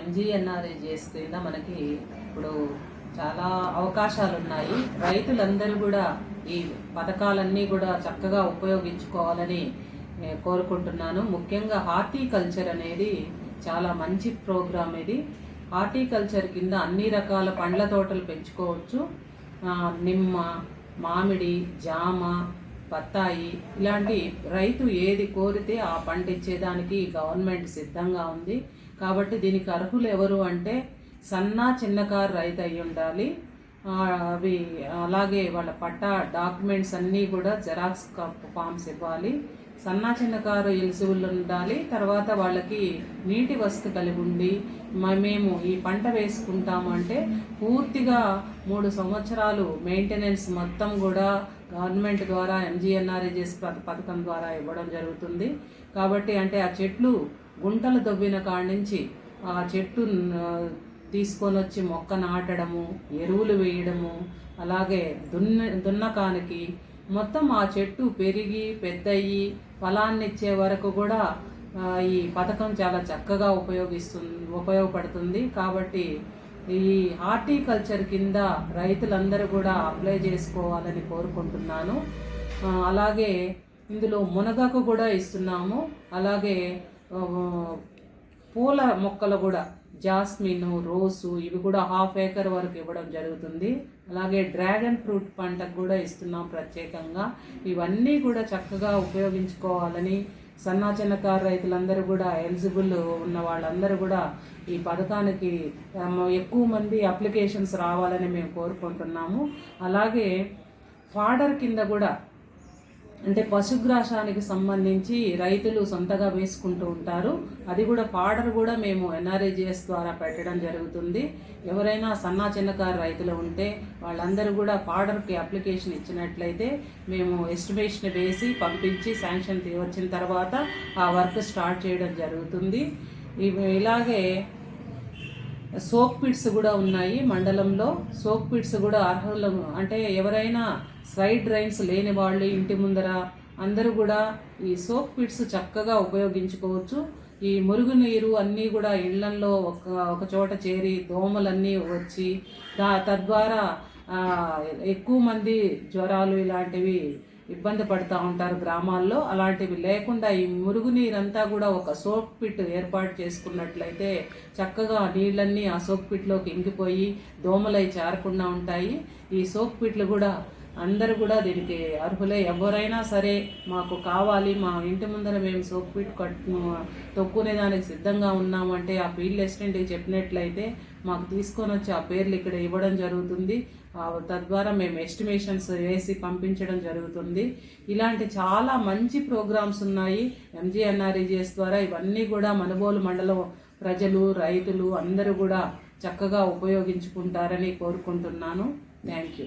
ఎంజీఎన్ఆర్ఏ కింద మనకి ఇప్పుడు చాలా అవకాశాలు ఉన్నాయి రైతులందరూ కూడా ఈ పథకాలన్నీ కూడా చక్కగా ఉపయోగించుకోవాలని కోరుకుంటున్నాను. ముఖ్యంగా హార్టికల్చర్ అనేది చాలా మంచి ప్రోగ్రామ్ ఇది. హార్టికల్చర్ కింద అన్ని రకాల పండ్ల తోటలు పెంచుకోవచ్చు. నిమ్మ మామిడి జామ బత్తాయి ఇలాంటి రైతు ఏది కోరితే ఆ పంట ఇచ్చేదానికి గవర్నమెంట్ సిద్ధంగా ఉంది. కాబట్టి దీనికి అర్హులు ఎవరు అంటే సన్న చిన్నకారు రైతు అయి ఉండాలి. అవి అలాగే వాళ్ళ పట్టా డాక్యుమెంట్స్ అన్నీ కూడా జెరాక్స్ ఫామ్స్ ఇవ్వాలి. సన్నా చిన్నకారు ఎలిజిబుల్ ఉండాలి తర్వాత వాళ్ళకి నీటి వసతి కలిగి ఉండి మ- మేము ఈ పంట వేసుకుంటాము అంటే పూర్తిగా మూడు సంవత్సరాలు మెయింటెనెన్స్ మొత్తం కూడా గవర్నమెంట్ ద్వారా ఎంజీఎన్ఆర్ఏజెస్ పథకం ద్వారా ఇవ్వడం జరుగుతుంది. కాబట్టి అంటే ఆ చెట్లు గుంటలు దవ్విన కాడి నుంచి ఆ చెట్టు తీసుకొని వచ్చి మొక్క నాటడము ఎరువులు వేయడము అలాగే దున్న దున్నకానికి మొత్తం ఆ చెట్టు పెరిగి పెద్దయి ఫలాన్నిచ్చే వరకు కూడా ఈ పథకం చాలా చక్కగా ఉపయోగిస్తుంది ఉపయోగపడుతుంది. కాబట్టి ఈ హార్టికల్చర్ కింద రైతులందరూ కూడా అప్లై చేసుకోవాలని కోరుకుంటున్నాను. అలాగే ఇందులో మునగకు కూడా ఇస్తున్నాము. అలాగే పూల మొక్కలు కూడా జాస్మిన్ రోసు ఇవి కూడా హాఫ్ ఏకర్ వరకు ఇవ్వడం జరుగుతుంది. అలాగే డ్రాగన్ ఫ్రూట్ పంటకు కూడా ఇస్తున్నాం ప్రత్యేకంగా. ఇవన్నీ కూడా చక్కగా ఉపయోగించుకోవాలని సన్నా చిన్నకారు రైతులందరూ కూడా ఎలిజిబుల్ ఉన్న వాళ్ళందరూ కూడా ఈ పథకానికి ఎక్కువ మంది అప్లికేషన్స్ రావాలని మేము కోరుకుంటున్నాము. అలాగే ఫాడర్ కింద కూడా అంటే పశుగ్రాసానికి సంబంధించి రైతులు సొంతగా వేసుకుంటూ ఉంటారు. అది కూడా పాడర్ కూడా మేము ఎన్ఆర్ఏజిఎస్ ద్వారా పెట్టడం జరుగుతుంది. ఎవరైనా సన్నా చిన్నకారు రైతులు ఉంటే వాళ్ళందరూ కూడా పాడర్కి అప్లికేషన్ ఇచ్చినట్లయితే మేము ఎస్టిమేషన్ వేసి పంపించి శాంక్షన్ వచ్చిన తర్వాత ఆ వర్క్ స్టార్ట్ చేయడం జరుగుతుంది. ఇవి ఇలాగే సోక్ పిట్స్ కూడా ఉన్నాయి మండలంలో. సోక్ పిట్స్ కూడా అర్హులు అంటే ఎవరైనా సైడ్ డ్రైన్స్ లేని వాళ్ళు ఇంటి ముందర అందరూ కూడా ఈ సోక్ పిట్స్ చక్కగా ఉపయోగించుకోవచ్చు. ఈ మురుగునీరు అన్నీ కూడా ఇళ్ళల్లో ఒక ఒక చోట చేరి దోమలన్నీ వచ్చి దా తద్వారా ఎక్కువ మంది జ్వరాలు ఇలాంటివి ఇబ్బంది పడుతూ ఉంటారు గ్రామాల్లో. అలాంటివి లేకుండా ఈ మురుగునీరంతా కూడా ఒక సోప్ పిట్ ఏర్పాటు చేసుకున్నట్లయితే చక్కగా నీళ్ళన్నీ ఆ సోప్ పిట్లోకి ఇంకిపోయి దోమలై చేరకుండా ఉంటాయి. ఈ సోప్ పిట్లు కూడా అందరూ కూడా దీనికి అర్హులే. ఎవరైనా సరే మాకు కావాలి మా ఇంటి ముందర మేము సోప్ పిట్ కట్టు తొక్కునే దానికి సిద్ధంగా ఉన్నామంటే ఆ ఫీల్డ్ అసిస్టెంట్కి చెప్పినట్లయితే మాకు తీసుకొని వచ్చి ఆ పేర్లు ఇక్కడ ఇవ్వడం జరుగుతుంది. తద్వారా మేము ఎస్టిమేషన్స్ వేసి పంపించడం జరుగుతుంది. ఇలాంటి చాలా మంచి ప్రోగ్రామ్స్ ఉన్నాయి. ఎంజీఎన్ఆర్ఈజిఎస్ ద్వారా ఇవన్నీ కూడా మనబోలు మండలం ప్రజలు రైతులు అందరూ కూడా చక్కగా ఉపయోగించుకుంటారని కోరుకుంటున్నాను. Thank you